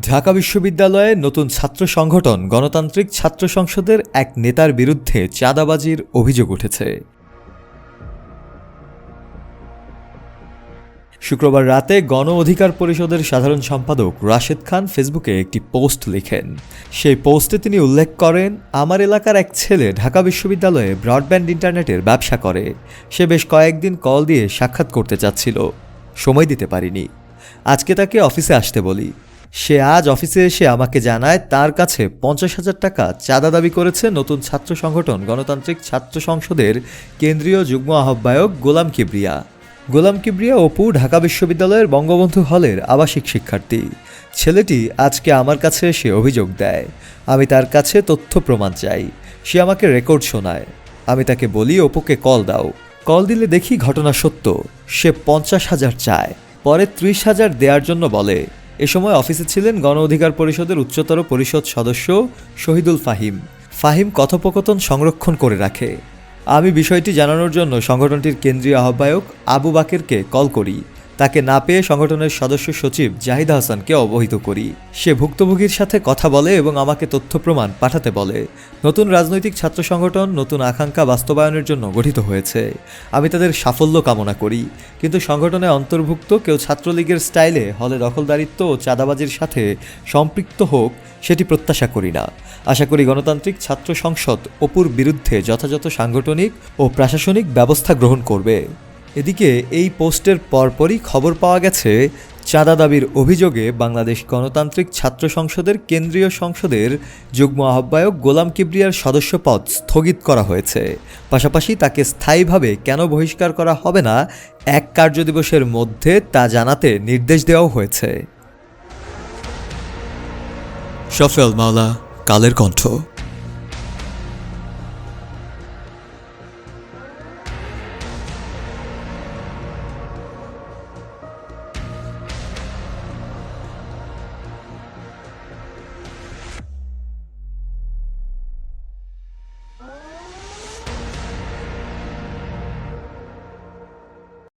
ঢাকা বিশ্ববিদ্যালয়ে নতুন ছাত্র সংগঠন গণতান্ত্রিক ছাত্র সংসদের এক নেতার বিরুদ্ধে চাঁদাবাজির অভিযোগ উঠেছে। শুক্রবার রাতে গণ অধিকার পরিষদের সাধারণ সম্পাদক রাশেদ খান ফেসবুকে একটি পোস্ট লিখেন। সেই পোস্টে তিনি উল্লেখ করেন, আমার এলাকার এক ছেলে ঢাকা বিশ্ববিদ্যালয়ে ব্রডব্যান্ড ইন্টারনেটের ব্যবসা করে। সে বেশ কয়েকদিন কল দিয়ে সাক্ষাৎ করতে চাচ্ছিল। সময় দিতে পারিনি। আজকে তাকে অফিসে আসতে বলি। সে আজ অফিসে এসে আমাকে জানায়, তার কাছে পঞ্চাশ হাজার টাকা চাঁদা দাবি করেছে নতুন ছাত্র সংগঠন, গণতান্ত্রিক ছাত্র সংসদের কেন্দ্রীয় যুগ্ম আহ্বায়ক গোলাম কিবরিয়া। গোলাম কিবরিয়া অপু, ঢাকা বিশ্ববিদ্যালয়ের বঙ্গবন্ধু হলের আবাসিক শিক্ষার্থী। ছেলেটি আজকে আমার কাছে এসে অভিযোগ দেয়। আমি তার কাছে তথ্য প্রমাণ চাই। সে আমাকে রেকর্ড শোনায়। আমি তাকে বলি, অপুকে কল দাও। কল দিলে দেখি ঘটনা সত্য। সে পঞ্চাশ হাজার চায়। পরে ত্রিশ হাজার দেওয়ার জন্য বলে এ সময় অফিসে ছিলেন গণ অধিকার পরিষদের উচ্চতর পরিষদ সদস্য শহীদুল ফাহিম। ফাহিম কথোপকথন সংরক্ষণ করে রাখে। আমি বিষয়টি জানানোর জন্য সংগঠনটির কেন্দ্রীয় আহ্বায়ক আবু বাকেরকে কল করি। তাকে না পেয়ে সংগঠনের সদস্য সচিব জাহিদা হাসানকে অবহিত করি। সে ভুক্তভোগীর সাথে কথা বলে এবং আমাকে তথ্য প্রমাণ পাঠাতে বলে। নতুন রাজনৈতিক ছাত্র সংগঠন, নতুন আকাঙ্ক্ষা বাস্তবায়নের জন্য গঠিত হয়েছে। আমি তাদের সাফল্য কামনা করি। কিন্তু সংগঠনে অন্তর্ভুক্ত কেউ ছাত্রলীগের স্টাইলে হলে দখলদারিত্ব ও চাঁদাবাজির সাথে সম্পৃক্ত হোক, সেটি প্রত্যাশা করি না। আশা করি গণতান্ত্রিক ছাত্র সংসদ অপুর বিরুদ্ধে যথাযথ সাংগঠনিক ও প্রশাসনিক ব্যবস্থা গ্রহণ করবে। এদিকে এই পোস্টের পরপরই খবর পাওয়া গেছে, চাঁদা দাবির অভিযোগে বাংলাদেশ গণতান্ত্রিক ছাত্র সংসদের কেন্দ্রীয় সংসদের যুগ্ম আহ্বায়ক গোলাম কিবরিয়ার সদস্যপদ স্থগিত করা হয়েছে। পাশাপাশি তাকে স্থায়ীভাবে কেন বহিষ্কার করা হবে না, এক কার্যদিবসের মধ্যে তা জানাতে নির্দেশ দেওয়াও হয়েছে। সফল মাওলা, কালের কণ্ঠ।